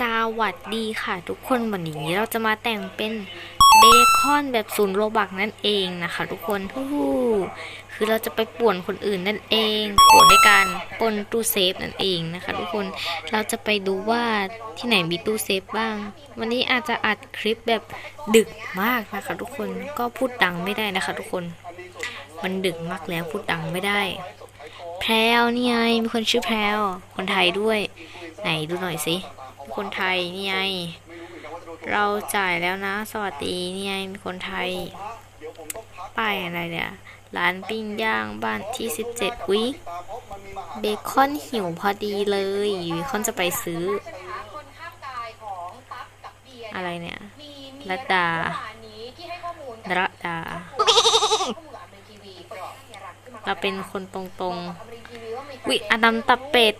สวัสดีค่ะทุกคนวันนี้เราจะมาแต่งเป็นเบคอนแบบศูนย์โรบักนั่นเองนะคะทุกคนฮู้คือเราจะไปป่วนคนอื่นนั่นเองป่วนด้วยการปนตู้เซฟนั่นเองนะคะทุกคนเราจะไปดูว่าที่ไหนมีตู้เซฟบ้าง วันนี้อาจจะอัดคลิปแบบดึกมากนะคะทุกคนก็พูดดังไม่ได้นะคะทุกคน มันดึกมากแล้วพูดดังไม่ได้ แพรวนี่ไงมีคนชื่อแพรวคนไทยด้วย ไหนดูหน่อยสิ คนไทยนี่ไง เราจ่ายแล้วนะ สวัสดีนี่ไงคนไทย ป้ายอะไรเนี่ยร้านปิ้งย่างบ้านที่ 17วิเบคอนหิวพอดีเลยเบคอนจะไปซื้อ อะไรเนี่ยรัตดาเมื่อวานนี้ที่ให้ข้อมูลกับระดาเมริทีวีเปิดา เราเป็นคนตรงบอกกับอเมริทีวีว่ามีๆวิอดัมตับเป็ด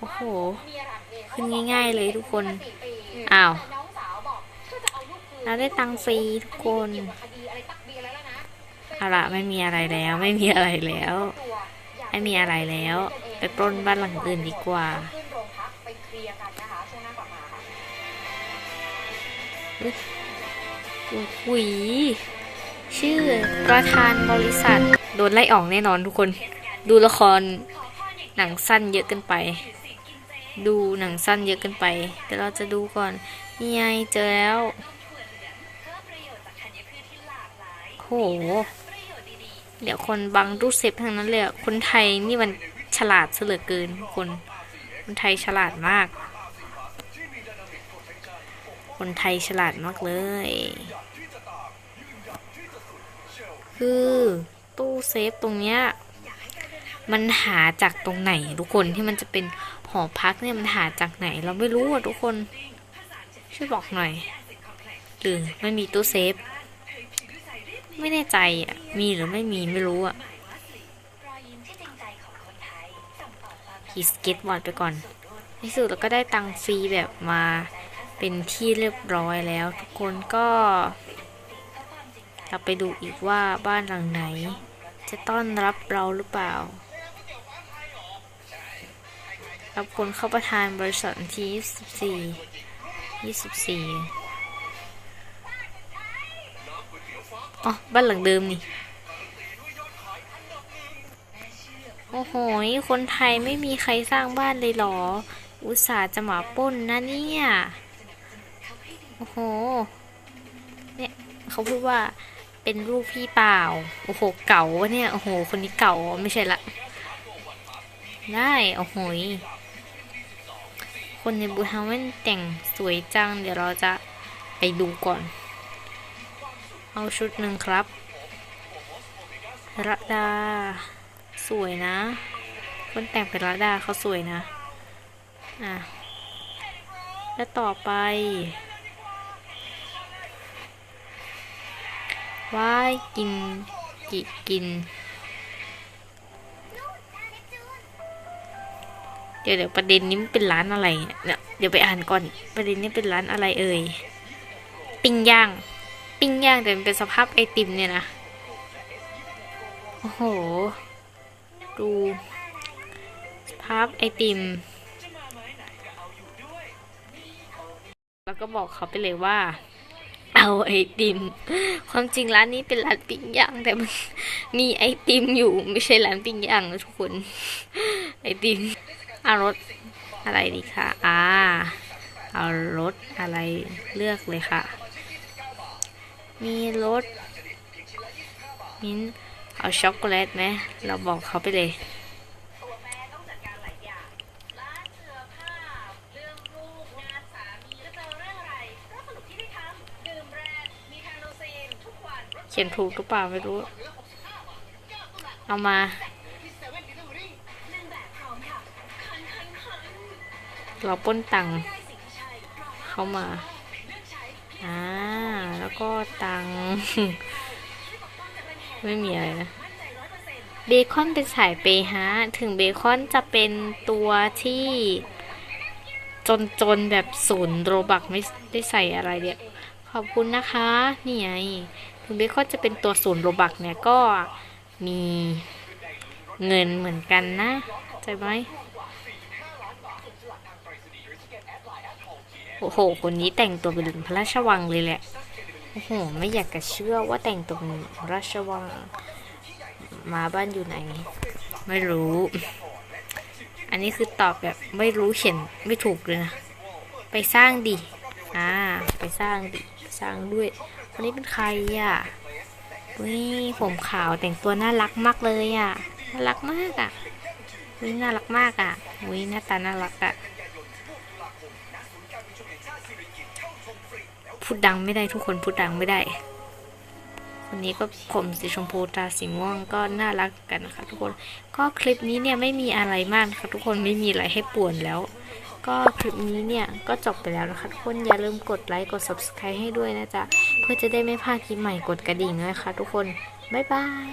โอ้โหเมียรังเองขึ้นง่าย ๆ เลยทุกคนสี่ปีอ้าวแต่น้องสาวบอกก็จะเอาลูกคืนเราได้ตังค์ฟรีทุกคนเกี่ยวกับคดีอะไรตักเบียร์แล้วนะเอาละไม่มีอะไรแล้ว ไม่มีอะไรแล้ว ไม่มีอะไรแล้ว ไปปล้นบ้านหลังอื่นดีกว่าขึ้นโรงพักไปเคลียร์กันนะคะช่วงหน้ากลับมาค่ะหุยชื่อประธานบริษัท โดนไล่ออกแน่นอนทุกคน ดูละคร หนังสั้นเยอะเกินไป ดูหนังสั้นเยอะเกินไป แต่เราจะดูก่อนนี่ไงเจอแล้วโหเดี๋ยวคนบังรูปเซฟทั้งนั้นเลยอะคนไทยนี่มันฉลาดเสลือเกินคน คนไทยฉลาดมาก คนไทยฉลาดมากเลย คือตู้เซฟตรงเนี้ย มันหาจากตรงไหนทุกคนที่มันจะเป็นหอพักเนี่ยมันหาจากไหน เราไม่รู้อะทุกคน ช่วยบอกหน่อยหรือไม่มีตู้เซฟ ไม่แน่ใจอะ มีหรือไม่มีไม่รู้อะขี่สเก็ตบอร์ดไปก่อนในที่สุดเราก็ได้ตังฟรีแบบมาเป็นที่เรียบร้อยแล้ว ทุกคนก็เราไปดูอีกว่าบ้านหลังไหน จะต้อนรับเราหรือเปล่า รับคนเข้าประธานบริษัทวันที่ 24 24 อ๋อ บ้านหลังเดิมนี่ โอ้โห คนไทยไม่มีใครสร้างบ้านเลยหรอ อุตส่าห์จะมาป้นนะเนี่ย โอ้โห เนี่ยเขาพูดว่าเป็นลูกพี่เปล่า โอ้โห เก่าวะเนี่ย โอ้โห คนนี้เก่าไม่ใช่ละได้ โอ้โห คนในบูธาเวนแต่งสวยจัง เดี๋ยวเราจะไปดูก่อน เอาชุดหนึ่งครับระดา สวยนะ คนแต่งเป็นระดาเขาสวยนะ อะ แล้วต่อไปว่ายกินกิกิน เดี๋ยวเดี๋ยวประเด็นนี้เป็นร้านอะไรเนี่ยเดี๋ยวไปอ่านก่อนประเด็นนี้เป็นร้านอะไรเอ่ยปิ้งย่าง ปิ้งย่างแต่มันเป็นสภาพไอติมเนี่ยนะโอ้โห ดูสภาพไอติม แล้วก็บอกเขาไปเลยว่า เอาไอติม ความจริงร้านนี้เป็นร้านปิ้งย่างแต่มันมีไอติมอยู่ไม่ใช่ร้านปิ้งย่างนะทุกคน ไอติม เอารถอะไรดีคะอ่า เอารถอะไรเลือกเลยค่ะ มีรถมิ้นเอาช็อกโกแลตไหม เราบอกเขาไปเลย เขียนถูกหรือเปล่าไม่รู้ เอามา เราป้นตังเข้ามาอ่าแล้วก็ตังไม่มีอะไรนะเบคอนเป็นสายเปย์ฮะถึงเบคอนจะเป็นตัวที่จนจนๆแบบศูนย์โรบักไม่ได้ใส่อะไรเนี่ยขอบคุณนะคะ นี่ไง ถึงเบคอนจะเป็นตัวศูนย์โรบักเนี่ยก็มีเงินเหมือนกันนะ ใจไหม โอ้โห คนนี้แต่งตัวเป็นพระราชวังเลยแหละ โอ้โห ไม่อยากจะเชื่อว่าแต่งตัวเป็นพระราชวัง มาบ้านอยู่ไหน ไม่รู้ อันนี้คือตอบแบบไม่รู้เขียนไม่ถูกเลยนะ ไปสร้างดิ อ่า ไปสร้างดิ สร้างด้วย คนนี้เป็นใครอะวิผมขาวแต่งตัวน่ารักมากเลยอะ น่ารักมากอะวิน่ารักมากอะวิหน้าตาน่ารักอะ พูดดังไม่ได้ทุกคนพูดดังไม่ได้ คนนี้ก็ผมสีชมพูตาสีม่วงก็น่ารักกันนะคะทุกคนก็คลิปนี้เนี่ยไม่มีอะไรมากนะคะทุกคนไม่มีอะไรให้ป่วนแล้ว ก็คลิปนี้เนี่ยก็จบไปแล้วนะคะทุกคนอย่าลืมกดไลค์กด subscribe ให้ด้วยนะจ๊ะเพื่อจะได้ไม่พลาดคลิปใหม่กดกระดิ่งด้วยค่ะทุกคนบ๊ายบาย